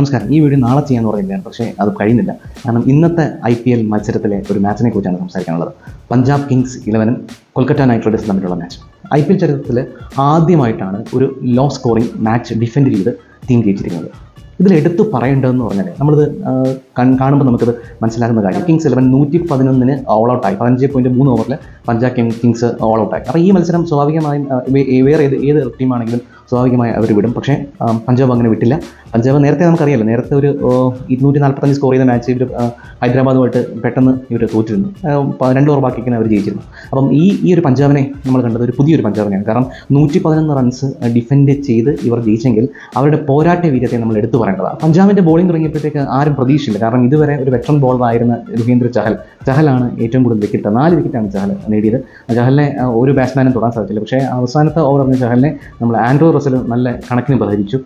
നമസ്കാരം. ഈ വീഡിയോ നാളെ ചെയ്യാന്ന് പറയുന്നതാണ്. പക്ഷേ അത് കഴിയുന്നില്ല. കാരണം ഇന്നത്തെ ഐ പി എൽ മത്സരത്തിലെ ഒരു മാച്ചിനെ കുറിച്ചാണ് സംസാരിക്കാനുള്ളത്. പഞ്ചാബ് കിങ്സ് ഇലവനും കൊൽക്കത്ത നൈറ്റ് റൈഡേഴ്സ് തമ്മിലുള്ള മാച്ച് ഐ പി എൽ ചരിത്രത്തിൽ ആദ്യമായിട്ടാണ് ഒരു ലോ സ്കോറിംഗ് മാച്ച് ഡിഫെൻഡ് ചെയ്ത് ടീം ജയിച്ചിരിക്കുന്നത്. ഇതിൽ എടുത്തു പറയേണ്ടതെന്ന് പറഞ്ഞാൽ നമ്മളിത് കാണുമ്പോൾ നമുക്കത് മനസ്സിലാകുന്ന കാര്യം. കിങ്സ് ഇലവൻ നൂറ്റി പതിനൊന്നിന് ഓൾ ഔട്ടായി പതിനഞ്ച് പോയിന്റ് മൂന്ന് ഓവറിൽ പഞ്ചാബ് കിങ് കിങ്സ് ഓൾ ഔട്ടായി അപ്പോൾ ഈ മത്സരം സ്വാഭാവികമായും വേറെ ഏത് ഏത് ടീമാണെങ്കിലും സ്വാഭാവികമായി അവർ വിടും. പക്ഷേ പഞ്ചാബ് അങ്ങനെ വിട്ടില്ല. പഞ്ചാബ് നേരത്തെ നമുക്കറിയാലോ നേരത്തെ ഒരു ഇരുന്നൂറ്റി നാൽപ്പത്തഞ്ച് സ്കോർ ചെയ്ത മാച്ച് ഇവർ ഹൈദരാബാദുമായിട്ട് പെട്ടെന്ന് ഇവർ തോറ്റിരുന്നു. രണ്ട് ഓവർ ബാക്കിക്കുന്ന അവർ ജയിച്ചിരുന്നു. അപ്പം ഈ ഈ ഒരു പഞ്ചാബിനെ നമ്മൾ കണ്ടത് ഒരു പുതിയൊരു പഞ്ചാബിനെയാണ്. കാരണം നൂറ്റി പതിനൊന്ന് റൺസ് ഡിഫെൻഡ് ചെയ്ത് ഇവർ ജയിച്ചെങ്കിൽ അവരുടെ പോരാട്ട വീര്യത്തെ നമ്മൾ എടുത്തു പറയേണ്ടതാണ്. പഞ്ചാബിന്റെ ബോളിംഗ് തുടങ്ങിയപ്പോഴത്തേക്ക് ആരും പ്രതീക്ഷയില്ല കാരണം ഇതുവരെ ഒരു വെറ്ററൻ ബോളർ ആയിരുന്ന രുഹീന്ദ്ര ചഹൽ ചഹലാണ് ഏറ്റവും കൂടുതൽ വിക്കറ്റ് നാല് വിക്കറ്റാണ് ചഹൽ നേടിയത്. ചഹലിനെ ഒരു ബാറ്റ്സ്മാനും തൊടാൻ സാധിച്ചില്ല. പക്ഷേ അവസാനത്തെ ഓവർ ചഹലിനെ നമ്മൾ ആൻഡ്രോ റസൽ നല്ല കണക്കിന് പ്രഹരിച്ചു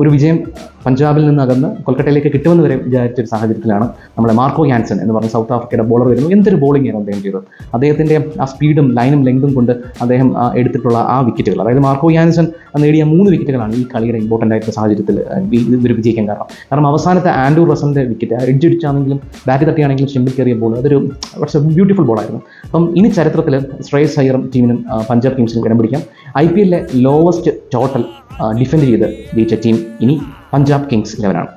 ഒരു വിജയം പഞ്ചാബിൽ നിന്ന് അകന്ന് കൊൽക്കട്ടയിലേക്ക് കിട്ടുമെന്ന് വരെ വിചാരിച്ച ഒരു സാഹചര്യത്തിലാണ് നമ്മുടെ മാർക്കോ യാൻസൺ എന്ന് പറഞ്ഞ സൗത്ത് ആഫ്രിക്കയുടെ ബോളർ വരുന്നു എന്തൊരു ബോളിംഗ് ആയിരുന്നു അദ്ദേഹം ചെയ്തത്. അദ്ദേഹത്തിന്റെ ആ സ്പീഡും ലൈനും ലെങ്തും കൊണ്ട് അദ്ദേഹം എടുത്തിട്ടുള്ള ആ വിക്കറ്റുകൾ അതായത് മാർക്കോ യാൻസൺ നേടിയ മൂന്ന് വിക്കറ്റുകളാണ് ഈ കളിയുടെ ഇമ്പോർട്ടന്റ് ആയിട്ടുള്ള സാഹചര്യത്തിൽ ഇവർ വിജയിക്കാൻ കാരണം. കാരണം അവസാനത്തെ ആൻഡ്രൂ റസലിന്റെ വിക്കറ്റ് എഡ്ജ് അടിച്ചാണെങ്കിലും ബാറ്റ് തട്ടിയാണെങ്കിലും സ്റ്റെമ്പിൽ കയറിയ ബോൾ അതൊരു കുറച്ച് ബ്യൂട്ടിഫുൾ ബോളായിരുന്നു അപ്പം ഇനി ചരിത്രത്തിൽ ശ്രേയസ് അയ്യറും ടീമിനും പഞ്ചാബ് ടീംസിനും ഇടം പിടിക്കാം. ഐ പി എല്ലിലെ ലോവസ്റ്റ് ടോട്ടൽ ഡിഫെൻഡ് ചെയ്ത് ജയിച്ച ടീം ഇനി പഞ്ചാബ് കിങ്സ് ഇലവനാണ്.